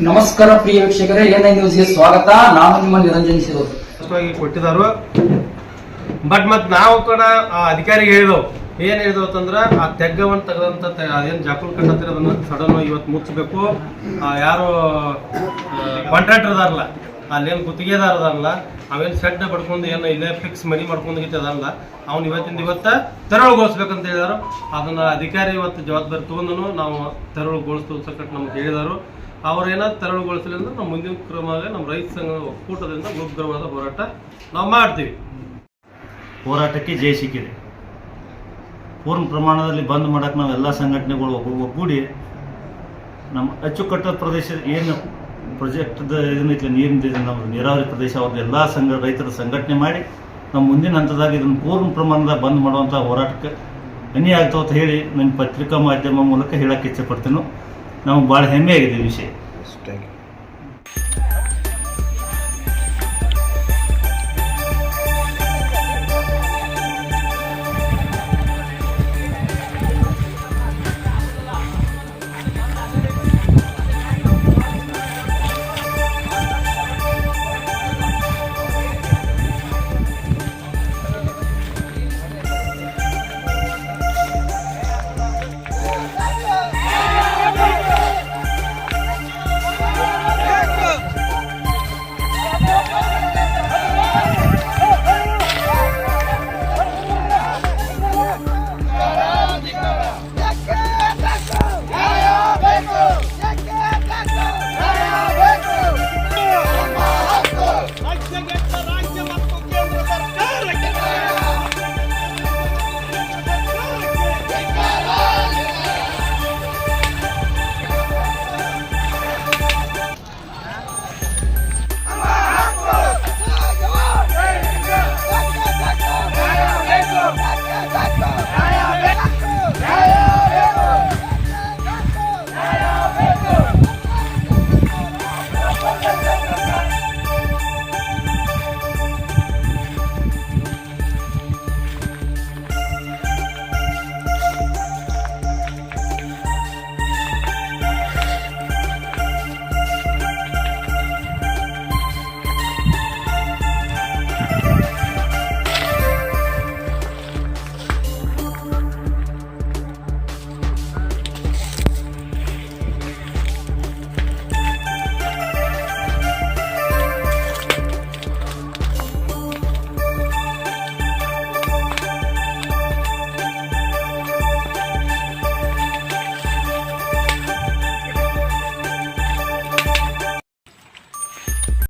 ನಮಸ್ಕಾರ ಪ್ರಿಯ ವೀಕ್ಷಕರೇ N I ನ್ಯೂಸ್ಗೆ ಸ್ವಾಗತ. ನಾನು ನಿಮ್ಮ ನಿರಂಜನ್ ಸಿರೋದು ಕೊಟ್ಟಿದಾರು ಬಟ್ ಮತ್ ನಾವು ಕೂಡ ಆ ಅಧಿಕಾರಿಗೆ ಹೇಳಿದೆವು. ಏನ್ ಹೇಳಿದೆವು ಅಂತಂದ್ರ, ಆ ತೆಗ್ಗವನ್ನು ತೆಗೆದಂತ ಅದೇನ್ ಜಾಕುಲ್ ಕಟ್ಟತ್ತಿರ ಅದನ್ನ ಸಡನ್ ಇವತ್ತು ಮುಚ್ಚಬೇಕು ಯಾರು ಕಾಂಟ್ರಾಕ್ಟರ್ ಅದಾರಲ್ಲ ಅಲ್ಲೇನ್ ಗುತ್ತಿಗೆದಾರ ಅದಲ್ಲ ಅವೇನ್ ಸೆಡ್ ಪಡ್ಕೊಂಡು ಏನು ಇಲ್ಲೇ ಫಿಕ್ಸ್ ಮನಿ ಮಾಡ್ಕೊಂಡು ಅದಲ್ಲ, ಅವ್ನು ಇವತ್ತಿಂದ ಇವತ್ತ ತೆರವುಗೊಳಿಸ್ಬೇಕಂತ ಹೇಳಿದಾರು. ಅದನ್ನ ಅಧಿಕಾರಿ ಇವತ್ತು ಜವಾಬ್ದಾರಿ ತೊಗೊಂಡು ನಾವು ತೆರವುಗೊಳಿಸ್ತಕ್ಕಂತ ನಮ್ಗೆ ಹೇಳಿದಾರು. ಅವ್ರೇನ ತೆರವುಗೊಳಿಸಲಿ ಅಂದ್ರೆ ನಮ್ಮ ಮುಂದಿನ ಕ್ರಮವಾಗಿ ನಮ್ಮ ರೈತ ಸಂಘ ಒಕ್ಕೂಟದಿಂದ ಉಗ್ರವಾದ ಹೋರಾಟ ನಾವು ಮಾಡ್ತೀವಿ. ಹೋರಾಟಕ್ಕೆ ಜಯ ಸಿಕ್ಕಿದೆ. ಪೂರ್ಣ ಪ್ರಮಾಣದಲ್ಲಿ ಬಂದ್ ಮಾಡಕ್ಕೆ ನಾವೆಲ್ಲ ಸಂಘಟನೆಗಳು ಒಗ್ಗೂ- ಒಗ್ಗೂಡಿ, ನಮ್ಮ ಅಚ್ಚುಕಟ್ಟ ಪ್ರದೇಶದ ಏನು ಪ್ರಾಜೆಕ್ಟ್ದ ಇದನ್ನೈತಿ ನೀರಿನ ನಮ್ಮ ನೀರಾವರಿ ಪ್ರದೇಶ ಅವ್ರದ್ದು ಎಲ್ಲ ಸಂಘ, ರೈತರ ಸಂಘಟನೆ ಮಾಡಿ ನಾವು ಮುಂದಿನ ಹಂತದಾಗ ಇದನ್ನು ಪೂರ್ಣ ಪ್ರಮಾಣದಾಗ ಬಂದ್ ಮಾಡುವಂಥ ಹೋರಾಟಕ್ಕೆ ಅನ್ಯ ಆಗ್ತಾವ ಅಂತ ಹೇಳಿ ನನ್ನ ಪತ್ರಿಕಾ ಮಾಧ್ಯಮ ಮೂಲಕ ಹೇಳಕ್ಕೆ ಇಚ್ಛೆಪಡ್ತೇನೆ ನಾವು ಭಾಳ ಹೆಮ್ಮೆ ಆಗಿದೆ ಈ ವಿಷಯ.